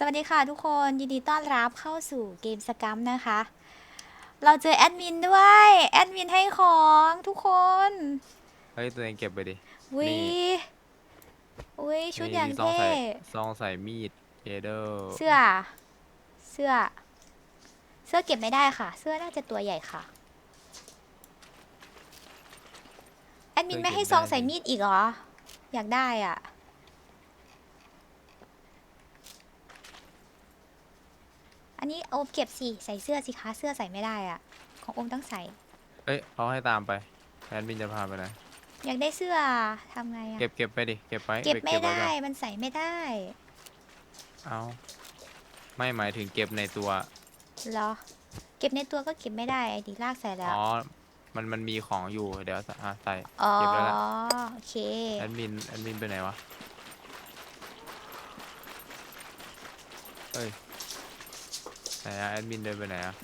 สวัสดีค่ะทุกคนยินดีต้อนรับเข้าสู่เกมสกัมนะคะ เราเจอแอดมินด้วยแอดมินให้ของทุกคนเฮ้ยตัวเองเก็บไปดิ วินี่ อุ้ยชุดนี่อย่างมีซองเท่ใส่ซองใส่มีดเอเดอร์เสื้อ เสื้อ เสื้อเก็บไม่ได้ค่ะ เสื้อน่าจะตัวใหญ่ค่ะแอดมินไม่ให้ซองใส่มีดอีกเหรออยากได้อะ นนี้โอมเก็บสิใส่เสื้อสิคะเสื้อใส่ไม่ได้อะของโอมต้องใส่ เอ้ยเขาให้ตามไปแอดมินจะพาไปไหนอยากได้เสื้อทำไงอะเก็บเก็บไปดิเก็บไปเก็บปไม่ว้ได้ก่อนมันใส่ไม่ได้เอาไม่หมายถึงเก็บในตัวเหรอ เก็บในตัวก็เก็บไม่ได้ไอ้ดีลากใส่แล้วอ๋อมันมันมีของอยู่เดี๋ยวอะใส่อ๋อเก็บแล้วล่ะโอเค แอดมินแอดมินไปไหนวะเฮ้ยไห นอะแอดมินเดินไปไหนอะ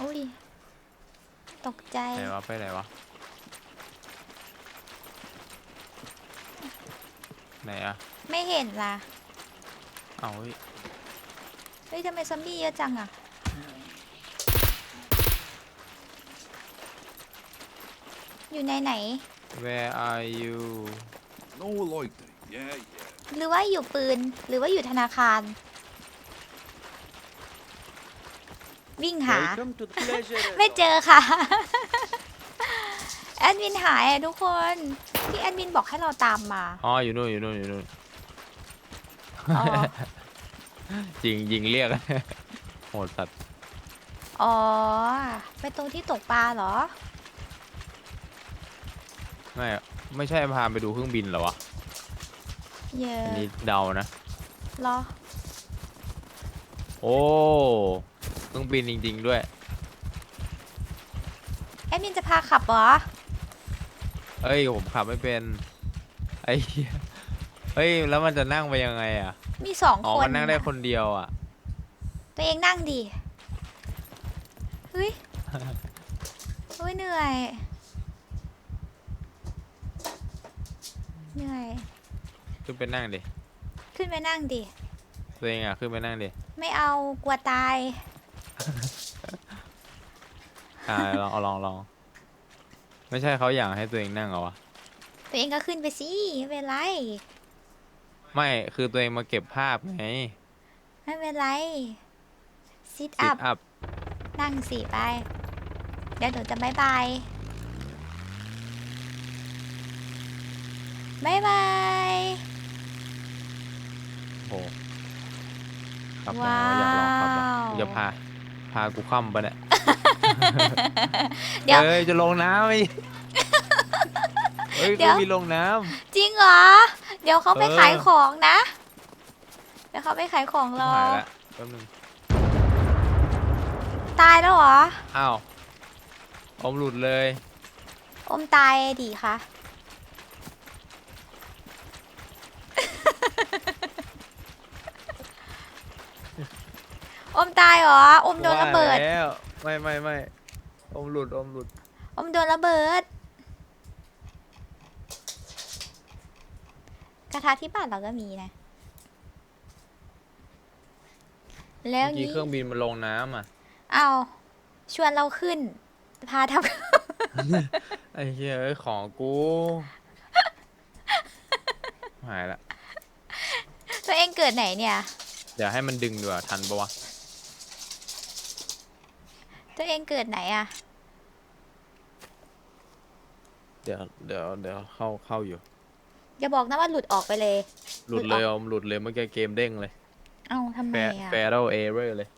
อุ้ย ตกใจ ไหนวะไปไหนวะไหนอะไม่เห็นล่ะ เอาเฮ้ยเฮ้ยทำไมซอมบี้เยอะจังอะ อยู่ในไหน Where are you No loitering. Yeah, yeah. หรือว่าอยู่ปืน หรือว่าอยู่ธนาคาร วิ่งหา Welcome to the pleasure ไม่เจอค่ะ แอดมินหายอะทุกคน ที่แอดมินบอกให้เราตามมา อ๋ออยู่นู่นอยู่นู่นอยู่นู่นอ๋อ ยิงยิงเรียก โหดสัตว์อ๋อ ไปตรงที่ตกปลาเหรอ ไม่ไม่ใช่พาไปดูเครื่องบินเหรอวะ เยอันอะนี้เดานะ เหรอ โอ้เครื่องบินจริง ๆ ด้วย แอดมินจะพาขับเหรอ เอ้ยผมขับไม่เป็น ไอ้เหี้ยเฮ้ยแล้วมันจะนั่งไปยังไงอะมีสองอ๋อคนมันนั่งได้คนเดียวอะ ตัวเองนั่งดิเฮ้ย เฮ้ยเหนื่อย เหนื่อย ขึ้นไปนั่งดิขึ้นไปนั่งดิ ตัวเองอะขึ้นไปนั่งดิไม่เอากลัวตาย อ่าลองเอาลองลองไม่ใช่เขาอยากให้ตัวเองนั่งเหรอวะตัวเองก็ขึ้นไปสิไม่เป็นไรไม่คือตัวเองมาเก็บภาพไงไม่เป็นไรซิทซิอัทพอัพนั่งสิไป เดี๋ยวหนูจะบายบายบายบายโอ้โหขับหน่อยวะอยากลองขับอะว้าวจะพา พากูคว่ำปะเนี่ยเดี๋ยวเอ้ยจะลงน้ำไอ้เฮ้ยเดี๋กูยว มีลงน้จริงเหรอ เดี๋ยวเขาไปเออ ขายของนะ เดี๋ยวเขาไปขายของำรอหายละแป๊บนึงตายแล้วเหรอ อ้าวอมหลุดเลย อมตายดีคะ อมตายเหรอ อมโดนระเบิด ว่าแล้วไม่ไม่ไม่อมหลุดอมหลุดอมโดนระเบิด กระทะที่บ้านเราก็มีนะ แล้วเมื่อกี้นี้เครื่องบินมันลงน้ำอะเอาชวนเราขึ้น พาทไอ้เหี้ยเอ้ยของกูหายละำ ตัวเองเกิดไหนเนี่ย เดี๋ยวให้มันดึงดีกว่าทันปะวะ ตัว เองเกิดไหนอะเดี๋ยวเดี๋ยวเดี๋ยวเข้าเข้าอยู่ อย่าบอกนะว่าหลุดออกไปเลย หลุดเลยอมหลุดเลยเมื่อกี้เกมเด้งเลย เอ้าทำไมแฟอะแฟร์เอเรอร์เลย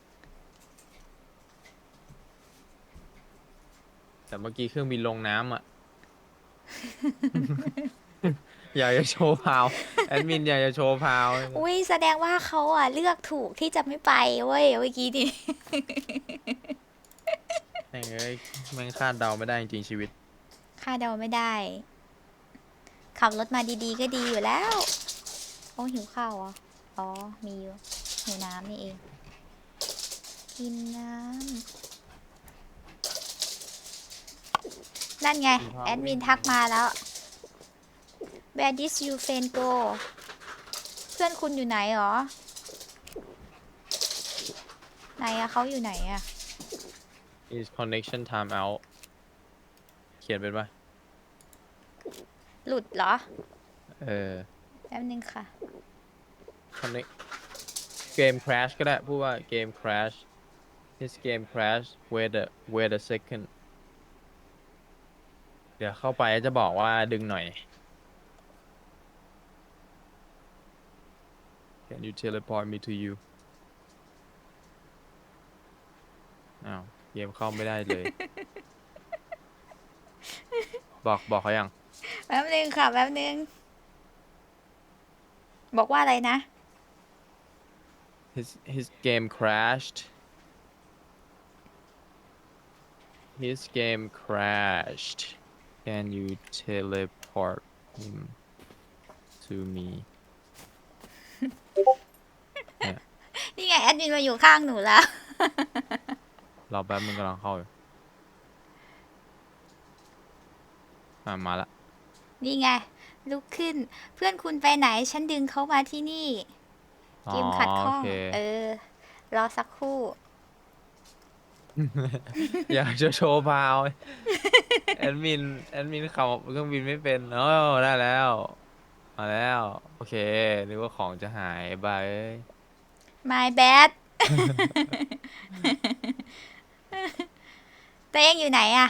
แต่เมื่อกี้เครื่องบินลงน้ำอะ อยากจะโชว์พาวแอดมินอยากจะโชว์พาวอุ้ยแสดงว่าเขาอะเลือกถูกที่จะไม่ไปเว้ยเมื่อกี้ดิ แม่งเอ้ยแม่งคาดเดาไม่ได้จริงๆชีวิต คาดเดาไม่ได้ ขับรถมาดีๆก็ดีอยู่แล้ว โอ้หิวข้าวเหรออ๋อ มีอยู่หิวน้ำนี่เอง กินน้ำนั่นไง กินข้าว แอดมินทักมาแล้ว Where did you friend go เพื่อนคุณอยู่ไหนหรอ ไหนอะเขาอยู่ไหนอะ is connection time out เขียนเป็นปะหลุดเหรอ เออ แป๊บนึงค่ะ connect เกม crash ก็ได้ พูดว่าเกม crash his game crash wait a wait a second เดี๋ยวเข้าไปจะบอกว่าดึงหน่อย Can you teleport me to you อ้าว เกมเข้าไม่ได้เลย บอกบอกเขายัง แป๊บนึงค่ะ แป๊บนึง บอกว่าอะไรนะ his his game crashed his game crashed can you teleport him to me นี่ไงแอดมินมาอยู่ข้างหนูแล้ว รอแป๊บมึงกำลังเข้าอยู่อะมาละนี่ไง ลุกขึ้น เพื่อนคุณไปไหน ฉันดึงเขามาที่นี่อ๋อเกมขัดข้โอองเคเออ รอสักครู่ อยากจะโชว์พาวแอดมิน แอดมินขับเครื่องบินไม่เป็นโอ้ได้แล้ว มาแล้ว โอเคนึกว่าของจะหายไปเอ้ย my bad ตัวเองอยู่ไหนอะ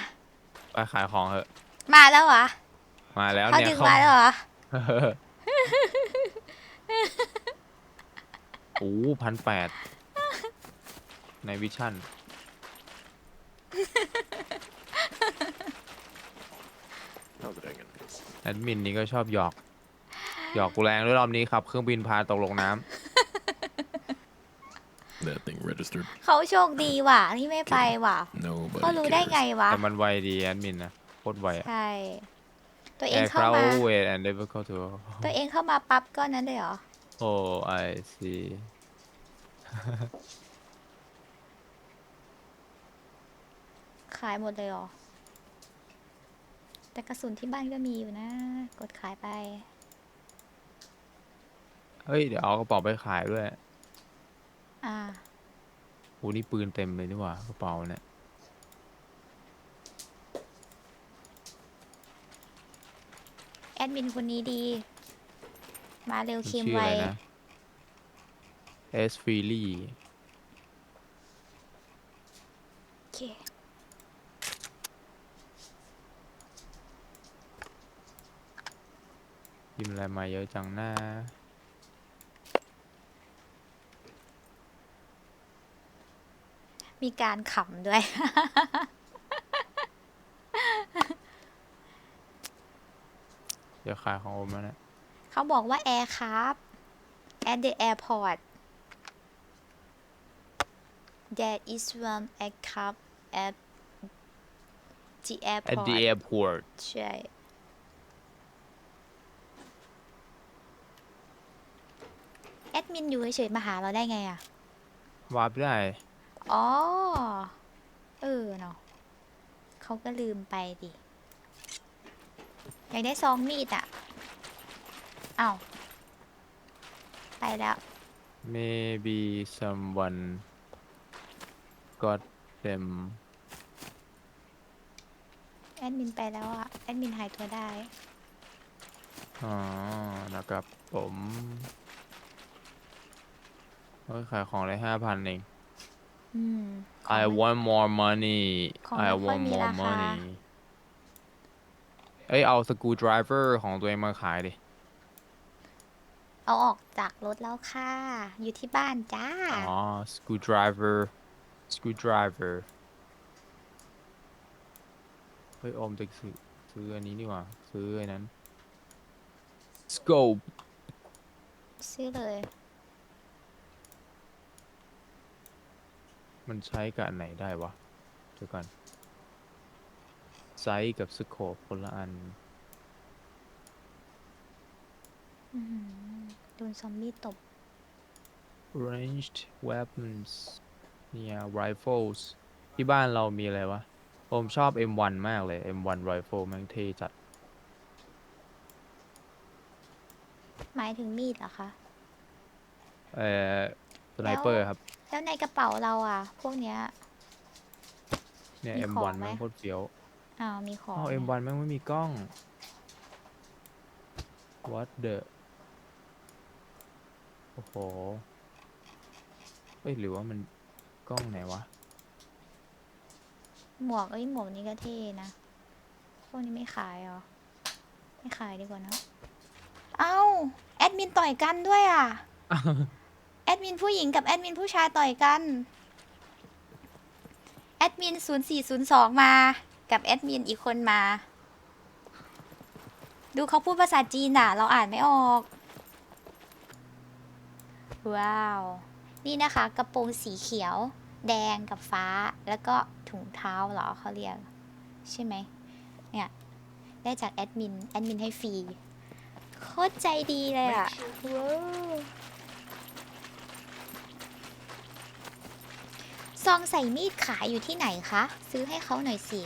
ไปขายของเถอะมาแล้วเหรอมาแล้วเขาเนี่ยดึงเข้ามาแล้วเหรอโอ้พันแปดในวิชั่น How did I get this? แอดมินนี่ก็ชอบหยอก หยอกกูแรงด้วยรอบนี้ครับ เครื่องบินพาตกลงน้ำ That thing registered. เขาโชคดีว่ะนี่ไม่ไปว่ะ Nobody เขารู้ได้ไง cares. วะ แต่มันไวดีแอดมินนะโคตรไวอะใช่ ตัวเองเข้า Aircraft มา overweight and difficult to ตัวเองเข้ามาปั๊บก็นั้นเลยเหรอ oh I see ขายหมดเลยเหรอ แต่กระสุนที่บ้านก็มีอยู่นะ กดขายไป เฮ้ย เดี๋ยวเอากระเป๋าไปขายด้วย อ่าโอ้นี่ปืนเต็มเลยนี่หว่ากระเป๋าเนี่ยแอดมินคนนี้ดี มาเร็วมันเค็มชื่อไวอะไรนะ S Freely โอเคพิมพ์อะไรมาเยอะจังหน้า มีการขำด้วย เดี๋ยวขายของโอมแล้วเนี่ยเขาบอกว่าแอร์ครับ at the airport there is one aircraft at the at airport the airport ใช่ แอดมินอยู่เฉยๆมาหาเราได้ไงอะวาร์ปได้ อ๋อ เออเนาะเขาก็ลืมไปดิ อยากได้ซองมีดอะอ้าวไปแล้ว maybe someone got them แอดมินไปแล้วอะแอดมินหายตัวได้ อ๋อ นะครับผมเฮ้ยขายของได้ห้าพันเอง อืม I want more money ของ I ไม่ค่อย want มี more ราคา money เอ้ยเอาสกู d ด i เวอร์ของตัวเองมาขายดิ เอาออกจากรถแล้วค่ะ อยู่ที่บ้านจ้า อ๋อ screwdriver screwdriver เฮ้ยโอมจะซื้อซื้ออันนี้นี่หว่า ซื้อไอ้นั้น scope ซื้อเลย มันใช้กับอันไหนได้วะเดี๋ยวก่อนไซส์กับสโคปคนละอัน อื้อหือโดนซอมบี้ตบ ranged weapons เนี่ย rifles ที่บ้านเรามีอะไรวะ ผมชอบ M1 มากเลย M1 rifle แม่งเท่จัด หมายถึงมีดเหรอคะ เอ่อสไนเปอร์ครับ แล้วในกระเป๋าเราอะ พวกเนี้ย เนี่ย มีของ M1 ไหม แม่งโคตรเฟี้ยวอ้าวมีของอ๋อไหม M1 แม่งไม่มีกล้อง what the โอ้โหเอ้ยหรือว่ามันกล้องไหนวะ หมวกเอ้ยหมวกนี้ก็เท่นะ พวกนี้ไม่ขายเหรอ ไม่ขายดีกว่าเนอะเอ้า แอดมินต่อยกันด้วยอะ แอดมินผู้หญิงกับแอดมินผู้ชายต่อยกัน แอดมิน 0402 มากับแอดมินอีกคนมา ดูเขาพูดภาษาจีนอะ เราอ่านไม่ออก ว้าว นี่นะคะ กระโปรงสีเขียว แดงกับฟ้า แล้วก็ถุงเท้าเหรอเขาเรียก ใช่ไหม เนี่ย ได้จากแอดมิน แอดมินให้ฟรี โคตรใจดีเลยอะว้าว ซองใส่มีดขายอยู่ที่ไหนคะ ซื้อให้เขาหน่อยสิ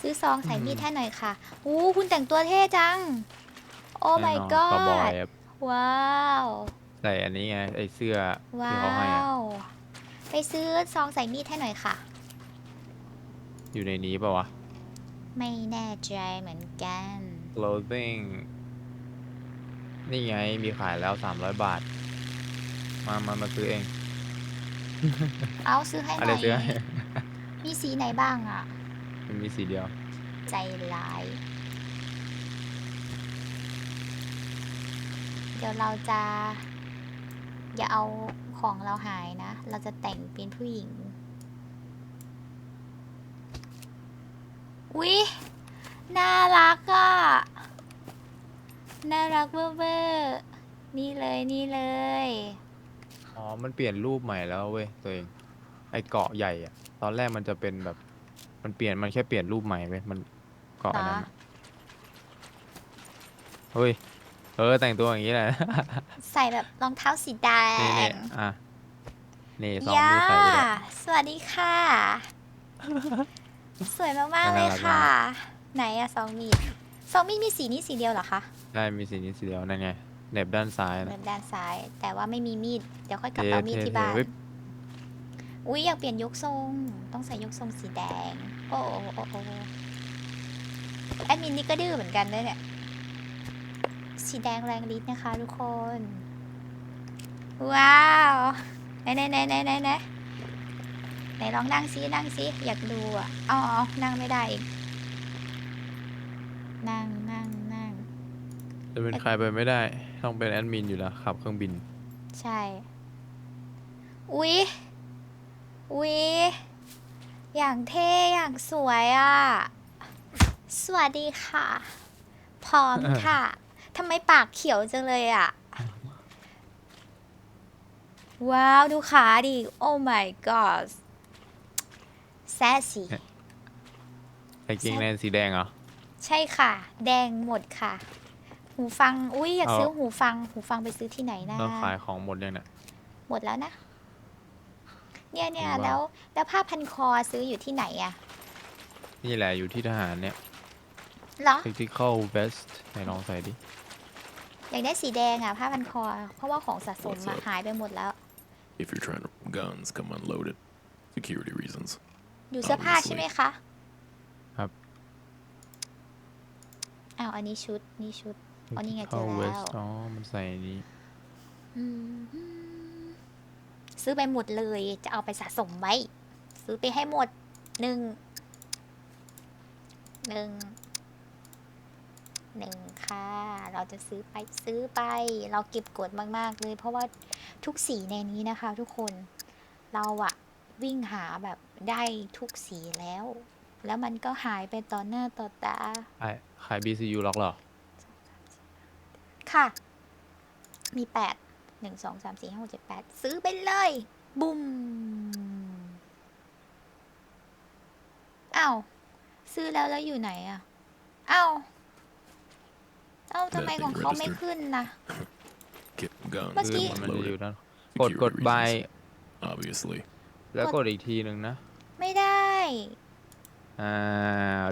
ซื้อซองใส่มีดให้หน่อยค่ะอู้คุณแต่งตัวเท่จัง โอ้ my แน่นอนคาวบอย god ครับว้าว ใส่อันนี้ไงไอเสื้อว้าที่เขาให้อะว ไปซื้อซองใส่มีดให้หน่อยค่ะ อยู่ในนี้ป่าวะ ไม่แน่ใจเหมือนกัน clothing นี่ไงมีขายแล้ว 300 บาท มามามาซื้อเอง เอาซื้อให้หอะไรน่อยซื้อให้มีสีไหนบ้างอะ มันมีสีเดียว ใจร้าย เดี๋ยวเราจะ อย่าเอาของเราหายนะ เราจะแต่งเป็นผู้หญิง อุ๊ย น่ารักอะ น่ารักเวอร์เวอร์นี่เลยนี่เลย อ๋อ มันเปลี่ยนรูปใหม่แล้วเว้ยตัวเอง ไอเกาะใหญ่อะตอนแรกมันจะเป็นแบบ มันเปลี่ยน มันแค่เปลี่ยนรูปใหม่เว้ย มันเกาะอันนั้นเหรออะเฮ้ย เออแต่งตัวอย่างนี้แหละ ใส่แบบรองเท้าสีแดนี่นี่งอะ นี่สองย่ามือใส่ไปเลยสวัสดีค่ะ สวยมากๆเลยน่ารักค่ะมากไหนอะซองมีดซองมีดมีสีนี้สีเดียวเหรอคะ ได้มีสีนี้สีเดียวนั่นไง เหน็บด้านซ้ายแบนะบด้านซ้าย แต่ว่าไม่มีมีด เดี๋ยวค่อยกลับเท่เอามีดเท่ที่บ้านเท่เว้ยอุ้ยอยากเปลี่ยนยกทรง ต้องใส่ยกทรงสีแดง โอ้โอ้โอ้โอ้แอดมินนี่ก็ดื้อเหมือนกันด้วยเนี่ย สีแดงแรงฤทธิ์นะคะทุกคน ว้าวไหนไหนไหนไหนไหนไหนไหนลองนั่งซินั่งซิอยากดูอะอ๋ออ๋อนั่งไม่ได้อีก นั่งนั่งนั่ง จะเป็นใครไปไม่ได้ ต้องเป็นแอดมินอยู่แล้วขับเครื่องบิน ใช่ อุ๊ย อุ๊ย อย่างเท่ อย่างสวยอะ สวัสดีค่ะ พร้อมค่ะ ทำไมปากเขียวจังเลยอะ ว้าว ดูขาดิ โอ้ my god แซสีไอเกงในสีแดงเหรอ ใช่ค่ะ แดงหมดค่ะ หูฟัง อุ๊ยอยากเอาซื้อหูฟัง หูฟังไปซื้อที่ไหนนะเราขายของหมดยังเนี่ย หมดแล้วนะ เนี่ยเนี่ยจริงว่ะแล้วแล้วผ้าพันคอซื้ออยู่ที่ไหนอะนี่แหละอยู่ที่ทหารเนี่ยเหรอ tactical vest ไหนลองใส่ดิ อยากได้สีแดงอะผ้าพันคอ เพราะว่าของสะสม What's มา up? หายไปหมดแล้ว If you're trying to guns, come unloaded. Security reasons. อยู่เสื้อผ้า Obviously ใช่ไหมคะครับอ้าวอันนี้ชุดนี่ชุด อ๋อนี่ไงเจอ tactical แล้ว vest อ๋อ มันใส่นี้อืมซื้อไปหมดเลย จะเอาไปสะสมไว้ ซื้อไปให้หมดหนึ่ง หนึ่ง หนึ่งค่ะ เราจะซื้อไปซื้อไป เราเก็บกดมาก ๆ เลย เพราะว่าทุกสีในนี้นะคะ ทุกคน เราอะวิ่งหาแบบได้ทุกสีแล้ว แล้วมันก็หายไปต่อหน้าต่อตาไอ้ขาย BCU ล็อกเหรอ ค่ะ มีแปดหนึ่งสองสามสี่ห้าหกเจ็ดแปดซื้อไปเลย บุ้มอ้าวซื้อแล้วแล้วอยู่ไหนอะอ้าวเอ้าทำไมของเขาไม่ขึ้นนะ Get guns. เมื่อกี้ come มันจะอยู่ unloaded. ด้านกด Security กด buy reasons. Obviously. แล้วกดอีกทีหนึ่งนะ ไม่ได้ อ่า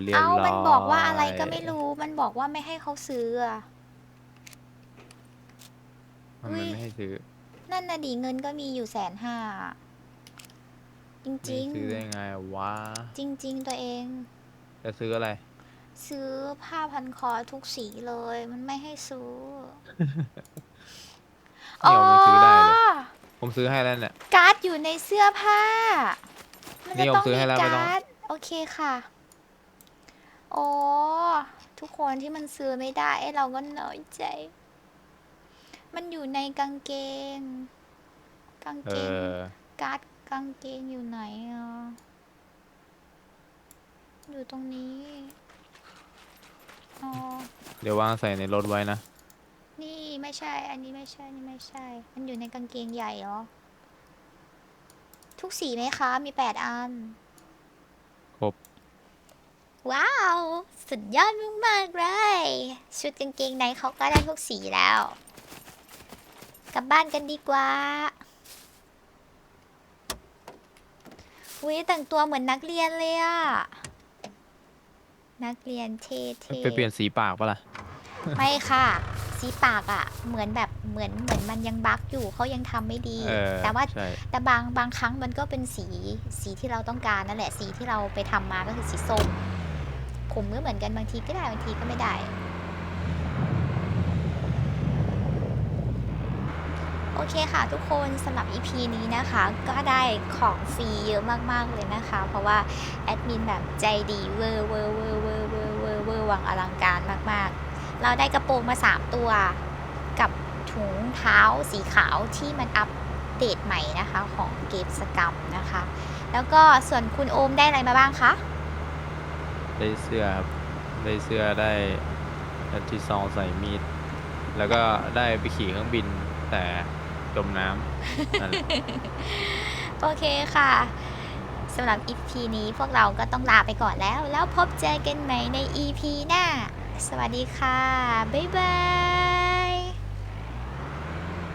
เรียบเอ้าร้อยมันบอกว่าอะไรก็ไม่รู้ มันบอกว่าไม่ให้เขาซื้ออะ ทำไมอุ๊ย ไม่ให้ซื้อนั่นน่ะดิเงินก็มีอยู่แสนห้าจไม่ริง ซื้อได้ไงวะๆ จริง ๆ ตัวเอง จะซื้ออะไร ซื้อผ้าพันคอทุกสีเลย มันไม่ให้ซื้อนี่เอามาซื้อได้เลยอผมซื้อให้แล้วเนี่ย การ์ดอยู่ในเสื้อผ้า มันนี่จะผมต้องซื้อมีให้แล้วไม่ต้อง การ์ดโอเคค่ะโอ้ทุกคนที่มันซื้อไม่ได้ไอ้เราก็น้อยใจ มันอยู่ในกางเกง กางเอเกงอการ์ดกางเกงอยู่ไหนอะ อยู่ตรงนี้อ๋อเดี๋ยววางใส่ในรถไว้นะ นี่ไม่ใช่ อันนี้ไม่ใช่ นี่ไม่ใช่ มันอยู่ในกางเกงใหญ่เหรอ ทุกสีไหมคะ มีแปดอัน ครบ ว้าว สุดยอดมากๆเลย ชุดกางเกงในเขาก็ได้ทุกสีแล้ว กลับบ้านกันดีกว่าวิแต่งตัวเหมือนนักเรียนเลยอะนักเรียนเท่ๆไปเปลี่ยนสีปากปะล่ะไม่ค่ะ สีปากอะเหมือนแบบเหมือนเหมือนมันยังบั๊กอยู่เขายังทำไม่ดีเออแต่ว่าใช่แต่บางบางครั้งมันก็เป็นสีสีที่เราต้องการนั่นแหละสีที่เราไปทำมาก็คือสีส้มผมก็เหมือนกันบางทีก็ได้บางทีก็ไม่ได้ โอเคค่ะทุกคนสำหรับ EP นี้นะคะ ก็ได้ของฟรีเยอะมากๆเลยนะคะ เพราะว่าแอดมินแบบใจดีเวอร์เวอร์เวอร์เวอร์เวอร์เวอร์เวอร์วังอลังการมากๆ เราได้กระโปรงมา 3 ตัวกับถุงเท้าสีขาวที่มันอัปเดตใหม่นะคะของเกมสกรรมนะคะ แล้วก็ส่วนคุณโอมได้อะไรมาบ้างคะ ได้เสื้อครับ ได้เสื้อได้ได้ที่ซองใส่มีด แล้วก็ได้ไปขี่เครื่องบินแต่ จมน้ำนั่นแหละโอเคค่ะสำหรับ EP นี้พวกเราก็ต้องลาไปก่อนแล้ว แล้วพบเจอกันใหม่ใน EP หน้า สวัสดีค่ะ บ๊ายบาย